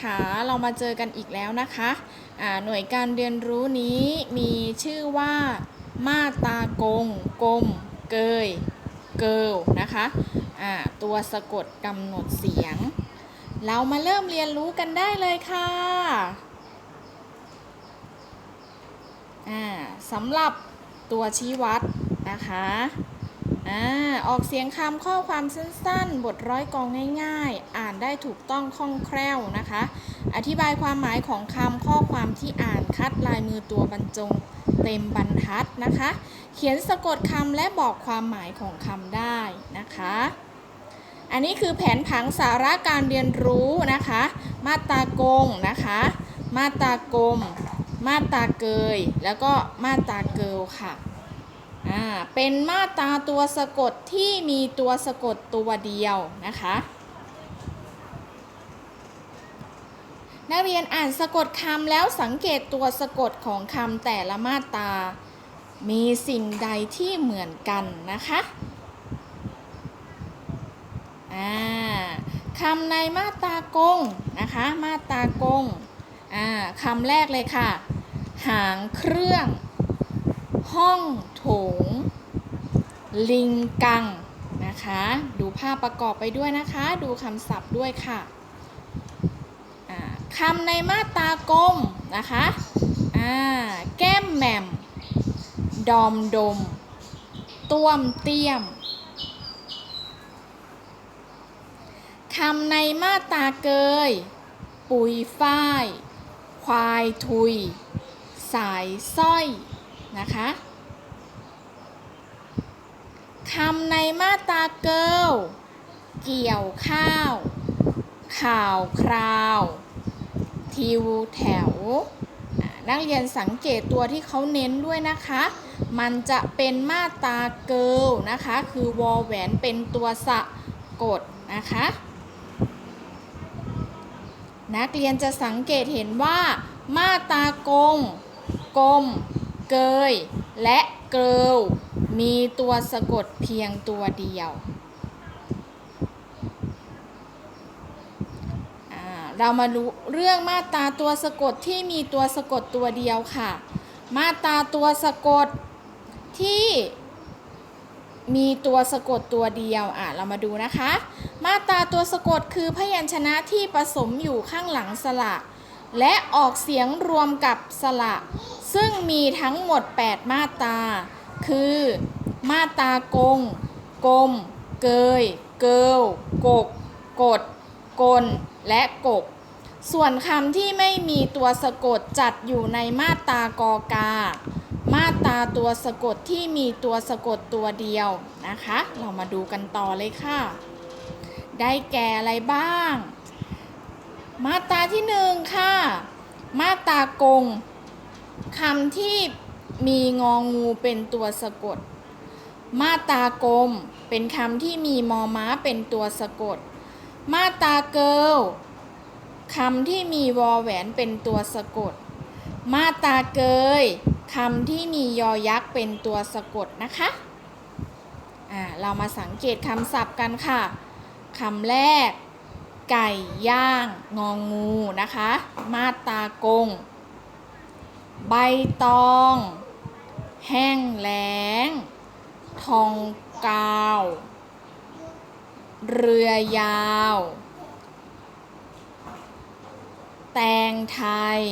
ขาเรามาเจอกันอีกแล้วนะคะหน่วยการเรียนรู้นี้มีชื่อว่า มาตากง กลม เกย เกิลนะคะตัวสะกดกำหนดเสียง เรามาเริ่มเรียนรู้กันได้เลยค่ะอ่าสำหรับตัวชี้วัดนะคะ อ่าออกเสียงคำข้อความสั้นๆ บทร้อยกองง่ายๆ อ่านได้ถูกต้องคล่องแคล่วนะคะ อธิบายความหมายของคำข้อความที่อ่านคัดลายมือตัวบรรจงเต็มบรรทัดนะคะ เขียนสะกดคำและบอกความหมายของคำได้นะคะ อันนี้คือแผนผังสาระการเรียนรู้นะคะ มาตากงนะคะ มาตากลม มาตาเกย แล้วก็มาตาเกิลค่ะ อ่าเป็นมาตราตัวสะกดที่มีตัวสะกดตัวเดียวนะคะนักเรียนอ่านสะกดคำแล้วสังเกตตัวสะกดของคำแต่ละมาตรา มีสิ่งใดที่เหมือนกันนะคะอ่าคำในมาตรากงนะคะ มาตรากงอ่าคำแรกเลยค่ะ หางเครื่อง ห้องโถง ลิงกังนะคะ ดูภาพประกอบไปด้วยนะคะ ดูคำศัพท์ด้วยค่ะคำในมาตรากลมนะคะแก้มแหม่ม ดอมดม ต้วมเตี้ยม คำในมาตราเกย ปุยฝ้าย ควายทุย สายสร้อย นะคะคำในมาตราเกิลเกี่ยวข้าว ข่าวคราว ทิวแถว นักเรียนสังเกตตัวที่เขาเน้นด้วยนะคะ มันจะเป็นมาตราเกิลนะคะ คือวอแหวนเป็นตัวสะกดนะคะ นักเรียนจะสังเกตเห็นว่า มาตรากงกลม เกย และเกิลมีตัวสะกดเพียงตัวเดียว เรามารู้เรื่องมาตราตัวสะกดที่มีตัวสะกดตัวเดียวค่ะ มาตราตัวสะกดที่มีตัวสะกดตัวเดียว อะ เรามาดูนะคะ มาตราตัวสะกดคือพยัญชนะที่ผสมอยู่ข้างหลังสระ และออกเสียงรวมกับสระ ซึ่งมีทั้งหมด 8 มาตราคือ มาตรากง กลม เกย เกิลกก กด กล และกกส่วนคำที่ไม่มีตัวสะกดจัดอยู่ในมาตรากอกา มาตราตัวสะกดที่มีตัวสะกดตัวเดียวนะคะ เรามาดูกันต่อเลยค่ะ ได้แก่อะไรบ้าง มาตราที่หนึ่งค่ะ มาตรากง คำที่มีงองูเป็นตัวสะกด มาตากลมเป็นคำที่มีมอม้าเป็นตัวสะกด มาตาเกิลคำที่มีวอแหวนเป็นตัวสะกด มาตาเกยคำที่มียอยักษ์เป็นตัวสะกดนะคะอ่าเรามาสังเกตคำศัพท์กันค่ะคำแรก ไก่ย่าง งองงูนะคะ มาตากง ใบตอง แห้งแล้ง ทองกาว เรือยาว แตงไทย